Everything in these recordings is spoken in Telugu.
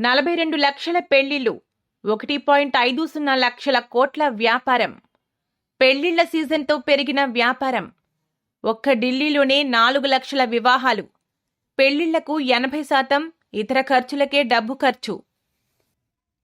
నలభై రెండు లక్షల పెళ్ళిళ్ళు ఒకటి పాయింట్ ఐదు సున్నా లక్షల కోట్ల వ్యాపారం. పెళ్ళిళ్ళ సీజన్తో పెరిగిన వ్యాపారం. ఒక్క ఢిల్లీలోనే నాలుగు లక్షల వివాహాలు. పెళ్ళిళ్ళకు ఎనభై శాతం ఇతర ఖర్చులకే డబ్బు ఖర్చు.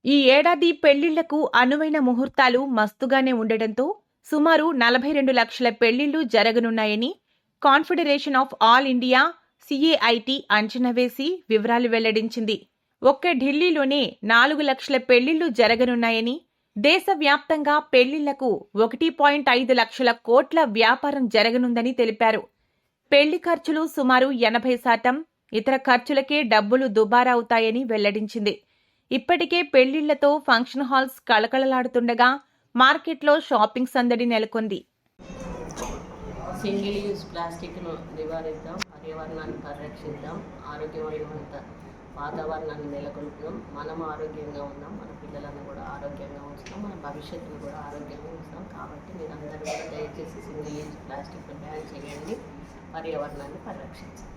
ఈ ఏడాది పెళ్ళిళ్ళకు అనువైన ముహూర్తాలు మస్తుగానే ఉండటంతో సుమారు నలభై రెండు లక్షల పెళ్ళిళ్ళు జరగనున్నాయని confederation of all India CAIT అంచనా వేసి వివరాలు వెల్లడించింది. ఒక్క ఢిల్లీలోనే నాలుగు లక్షల పెళ్ళిళ్ళు జరగనున్నాయని దేశవ్యాప్తంగా పెళ్ళిళ్ళకు ఒకటి పాయింట్ ఐదు లక్షల కోట్ల వ్యాపారం జరగనుందని తెలిపారు. పెళ్ళి ఖర్చులు సుమారు ఎనభై శాతం ఇతర ఖర్చులకే డబ్బులు దుబారా అవుతాయని వెల్లడించింది. ఇప్పటికే పెళ్ళిళ్ళతో ఫంక్షన్ హాల్స్ కళకళలాడుతుండగా మార్కెట్లో షాపింగ్ సందడి నెలకొంది. సింగిల్ యూజ్ ప్లాస్టిక్ను నివారిద్దాం పర్యావరణాన్ని పరిరక్షిద్దాం ఆరోగ్యమైన వాతావరణాన్ని నెలకొల్పుదాం మనం ఆరోగ్యంగా ఉన్నాం మన పిల్లలను కూడా ఆరోగ్యంగా ఉంచుతాం మన భవిష్యత్తును కూడా ఆరోగ్యంగా ఉంచుతాం. కాబట్టి మీరందరూ కూడా దయచేసి సింగిల్ యూజ్ ప్లాస్టిక్ను బ్యాన్ చేయండి పర్యావరణాన్ని పరిరక్షించండి.